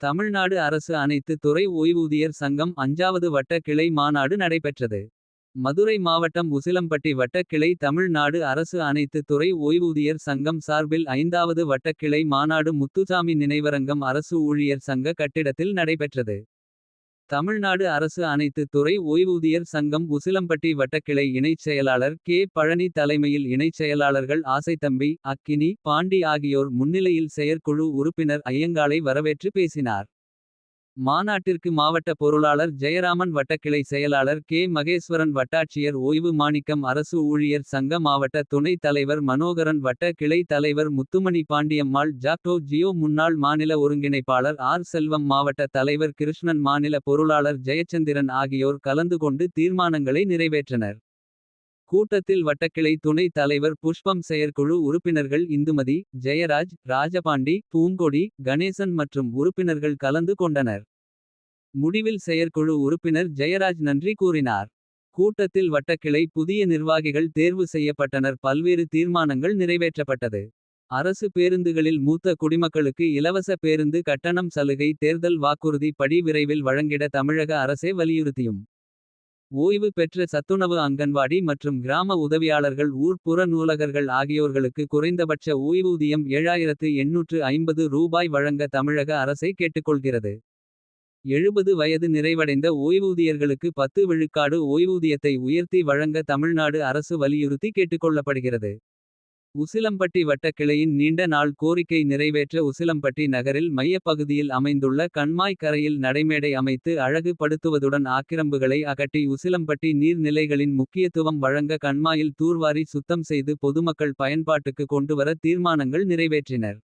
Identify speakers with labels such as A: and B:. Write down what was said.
A: தமிழ்நாடு அரசு அனைத்து துறை ஓய்வூதியர் சங்கம் அஞ்சாவது வட்ட கிளை மாநாடு நடைபெற்றது. மதுரை மாவட்டம் உசிலம்பட்டி வட்ட கிளை தமிழ்நாடு அரசு அனைத்து துறை ஓய்வூதியர் சங்கம் சார்பில் ஐந்தாவது வட்ட கிளை மாநாடு முத்துசாமி நினைவரங்கம் அரசு ஊழியர் சங்க கட்டிடத்தில் நடைபெற்றது. தமிழ்நாடு அரசு அனைத்து துறை ஓய்வூதியர் சங்கம் உசிலம்பட்டி வட்டக்கிளை இணைச் செயலாளர் கே. பழனி தலைமையில் இணைச் செயலாளர்கள் ஆசைத்தம்பி. அக்கினி பாண்டி ஆகியோர் முன்னிலையில் செயற்குழு உறுப்பினர் ஐயங்காளை வரவேற்று பேசினார். மாநாட்டிற்கு மாவட்ட பொருளாளர் ஜெயராமன் வட்டக்கிளை செயலாளர் கே. மகேஸ்வரன் வட்டாட்சியர் ஓய்வு மாணிக்கம் அரசு ஊழியர் சங்க மாவட்ட துணைத் தலைவர் மனோகரன் வட்ட கிளை தலைவர் முத்துமணி பாண்டியம்மாள் ஜாக்டோ ஜியோ முன்னாள் மாநில ஒருங்கிணைப்பாளர் ஆர். செல்வம் மாவட்ட தலைவர் கிருஷ்ணன் மாநில பொருளாளர் ஜெயச்சந்திரன் ஆகியோர் கலந்து கொண்டு தீர்மானங்களை நிறைவேற்றனர். கூட்டத்தில் வட்டக்கிளை துணை தலைவர் புஷ்பம் செயற்குழு உறுப்பினர்கள் இந்துமதி. ஜெயராஜ் ராஜபாண்டி பூங்கொடி கணேசன் மற்றும் உறுப்பினர்கள் கலந்து கொண்டனர். முடிவில் செயற்குழு உறுப்பினர் ஜெயராஜ் நன்றி கூறினார். கூட்டத்தில் வட்டக்கிளை புதிய நிர்வாகிகள் தேர்வு செய்யப்பட்டனர் பல்வேறு தீர்மானங்கள் நிறைவேற்றப்பட்டது. அரசு பேருந்துகளில் மூத்த குடிமக்களுக்கு இலவச பேருந்து கட்டணம் சலுகை தேர்தல் வாக்குறுதி படி விரைவில் வழங்கிட தமிழக அரசே வலியுறுத்தியும். ஓய்வு பெற்ற சத்துணவு அங்கன்வாடி மற்றும் கிராம உதவியாளர்கள் ஊர் புற நூலகர்கள் ஆகியோர்களுக்கு குறைந்தபட்ச ஓய்வூதியம். ஏழாயிரத்து எண்ணூற்று ஐம்பது ரூபாய் வழங்க தமிழக அரசை கேட்டுக்கொள்கிறது. எழுபது வயது நிறைவடைந்த ஓய்வூதியர்களுக்கு பத்து விழுக்காடு ஓய்வூதியத்தை உயர்த்தி வழங்க தமிழ்நாடு அரசு வலியுறுத்தி கேட்டுக்கொள்ளப்படுகிறது. உசிலம்பட்டி வட்டக்கிளையின் நீண்ட நாள் கோரிக்கை நிறைவேற்ற உசிலம்பட்டி நகரில் மையப்பகுதியில் அமைந்துள்ள கண்மாய் கரையில் நடைமேடை அமைத்து அழகு படுத்துவதுடன் ஆக்கிரம்புகளை அகட்டி உசிலம்பட்டி நீர்நிலைகளின் முக்கியத்துவம் வழங்க கண்மாயில் தூர்வாரி சுத்தம் செய்து பொதுமக்கள் பயன்பாட்டுக்கு கொண்டுவர தீர்மானங்கள் நிறைவேற்றினர்.